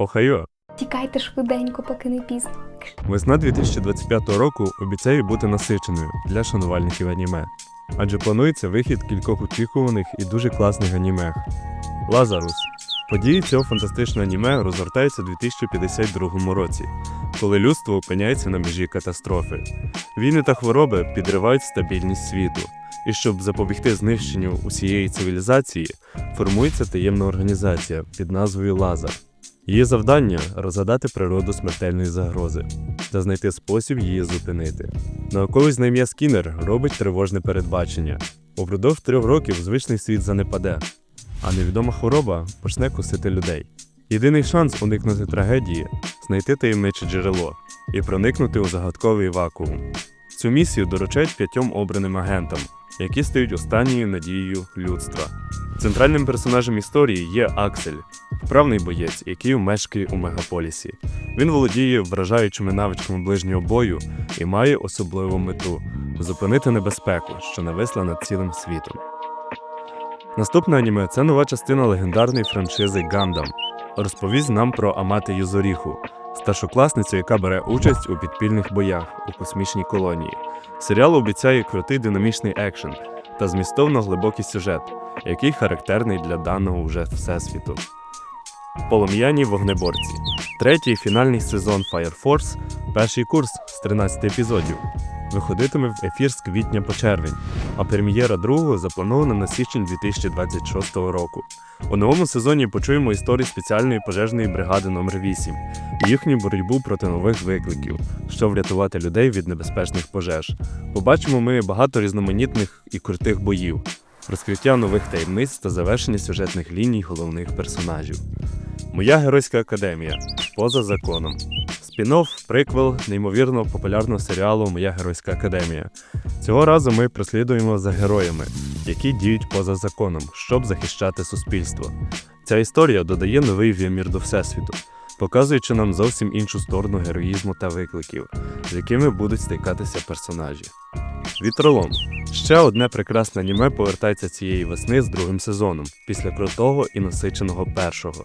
Охайо! Тікайте швиденько, поки не пізно. Весна 2025 року обіцяє бути насиченою для шанувальників аніме, адже планується вихід кількох очікуваних і дуже класних анімех. Лазарус. Події цього фантастичного аніме розгортаються у 2052 році, коли людство опиняється на межі катастрофи. Війни та хвороби підривають стабільність світу, і щоб запобігти знищенню усієї цивілізації, формується таємна організація під назвою Лазар. Її завдання розгадати природу смертельної загрози та знайти спосіб її зупинити. Науковець на ім'я Скіннер робить тривожне передбачення. Упродовж трьох років звичний світ занепаде, а невідома хвороба почне кусити людей. Єдиний шанс уникнути трагедії знайти таємниче джерело і проникнути у загадковий вакуум. Цю місію доручають п'ятьом обраним агентам, які стають останньою надією людства. Центральним персонажем історії є Аксель, вправний боєць, який мешкає у мегаполісі. Він володіє вражаючими навичками ближнього бою і має особливу мету зупинити небезпеку, що нависла над цілим світом. Наступне аніме це нова частина легендарної франшизи Гандам. Розповість нам про Амати Юзоріху, старшокласницю, яка бере участь у підпільних боях у космічній колонії. Серіал обіцяє крутий динамічний екшен та змістовно глибокий сюжет, який характерний для даного вже всесвіту. Полум'яні вогнеборці. Третій фінальний сезон Fire Force, перший курс з 13 епізодів. Виходитиме в ефір з квітня по червень, а прем'єра другого запланована на січень 2026 року. У новому сезоні почуємо історію спеціальної пожежної бригади номер 8 і їхню боротьбу проти нових викликів, щоб врятувати людей від небезпечних пожеж. Побачимо ми багато різноманітних і крутих боїв, розкриття нових таємниць та завершення сюжетних ліній головних персонажів. Моя геройська академія поза законом. Спін-офф, приквел неймовірно популярного серіалу Моя геройська академія. Цього разу ми прослідуємо за героями, які діють поза законом, щоб захищати суспільство. Ця історія додає новий вимір до всесвіту, показуючи нам зовсім іншу сторону героїзму та викликів, з якими будуть стикатися персонажі. Вітролом. Ще одне прекрасне аніме повертається цієї весни з другим сезоном, після крутого і насиченого першого.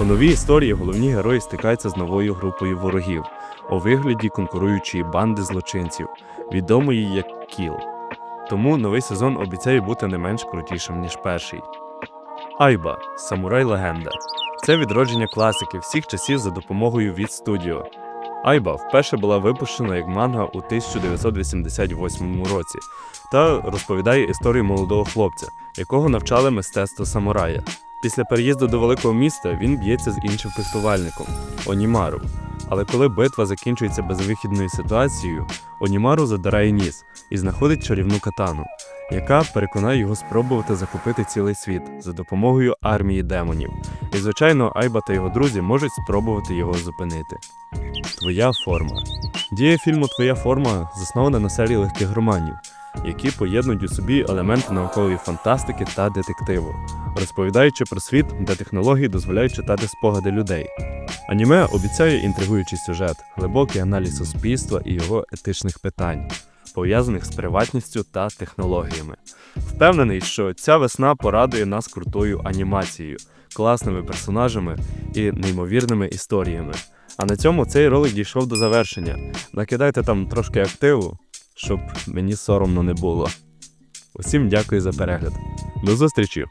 У новій історії головні герої стикаються з новою групою ворогів у вигляді конкуруючої банди злочинців, відомої як Кіл. Тому новий сезон обіцяє бути не менш крутішим, ніж перший. Айба Самурай Легенда. Це відродження класики всіх часів за допомогою від студіо. Айба вперше була випущена як манга у 1988 році та розповідає історію молодого хлопця, якого навчали мистецтво самурая. Після переїзду до великого міста він б'ється з іншим фехтувальником Онімару. Але коли битва закінчується безвихідною ситуацією, Онімару задирає ніс і знаходить чарівну катану, яка переконає його спробувати захопити цілий світ за допомогою армії демонів. І, звичайно, Айба та його друзі можуть спробувати його зупинити. Твоя форма. Дія фільму Твоя форма заснована на серії легких романів, які поєднують у собі елементи наукової фантастики та детективу, розповідаючи про світ, де технології дозволяють читати спогади людей. Аніме обіцяє інтригуючий сюжет, глибокий аналіз суспільства і його етичних питань, пов'язаних з приватністю та технологіями. Впевнений, що ця весна порадує нас крутою анімацією, класними персонажами і неймовірними історіями. А на цьому цей ролик дійшов до завершення. Накидайте там трошки активу, щоб мені соромно не було. Усім дякую за перегляд. До зустрічі!